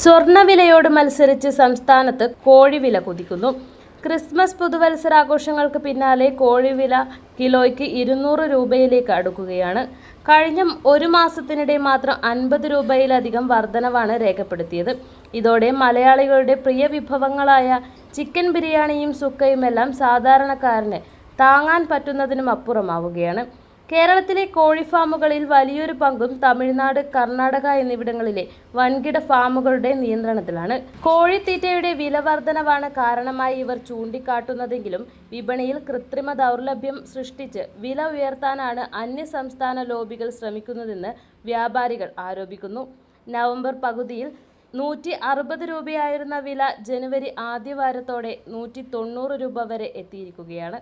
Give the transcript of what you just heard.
സ്വർണവിലയോട് മത്സരിച്ച് സംസ്ഥാനത്ത് കോഴിവില കുതിക്കുന്നു. ക്രിസ്മസ് പുതുവത്സരാഘോഷങ്ങൾക്ക് പിന്നാലെ കോഴിവില കിലോയ്ക്ക് ഇരുന്നൂറ് രൂപയിലേക്ക് അടുക്കുകയാണ്. കഴിഞ്ഞ ഒരു മാസത്തിനിടെ മാത്രം അൻപത് രൂപയിലധികം വർധനവാണ് രേഖപ്പെടുത്തിയത്. ഇതോടെ മലയാളികളുടെ പ്രിയ വിഭവങ്ങളായ ചിക്കൻ ബിരിയാണിയും സുക്കയുമെല്ലാം സാധാരണക്കാരന് താങ്ങാൻ പറ്റുന്നതിനും അപ്പുറമാവുകയാണ്. കേരളത്തിലെ കോഴി ഫാമുകളിൽ വലിയൊരു പങ്കും തമിഴ്നാട് കർണാടക എന്നിവിടങ്ങളിലെ വൻകിട ഫാമുകളുടെ നിയന്ത്രണത്തിലാണ്. കോഴിത്തീറ്റയുടെ വില വർധനവാണ് കാരണമായി ഇവർ ചൂണ്ടിക്കാട്ടുന്നതെങ്കിലും വിപണിയിൽ കൃത്രിമ ദൗർലഭ്യം സൃഷ്ടിച്ച് വില ഉയർത്താനാണ് അന്യ സംസ്ഥാന ലോബികൾ ശ്രമിക്കുന്നതെന്ന് വ്യാപാരികൾ ആരോപിക്കുന്നു. നവംബർ പകുതിയിൽ നൂറ്റി അറുപത് രൂപയായിരുന്ന വില ജനുവരി ആദ്യവാരത്തോടെ നൂറ്റി തൊണ്ണൂറ് രൂപ വരെ എത്തിയിരിക്കുകയാണ്.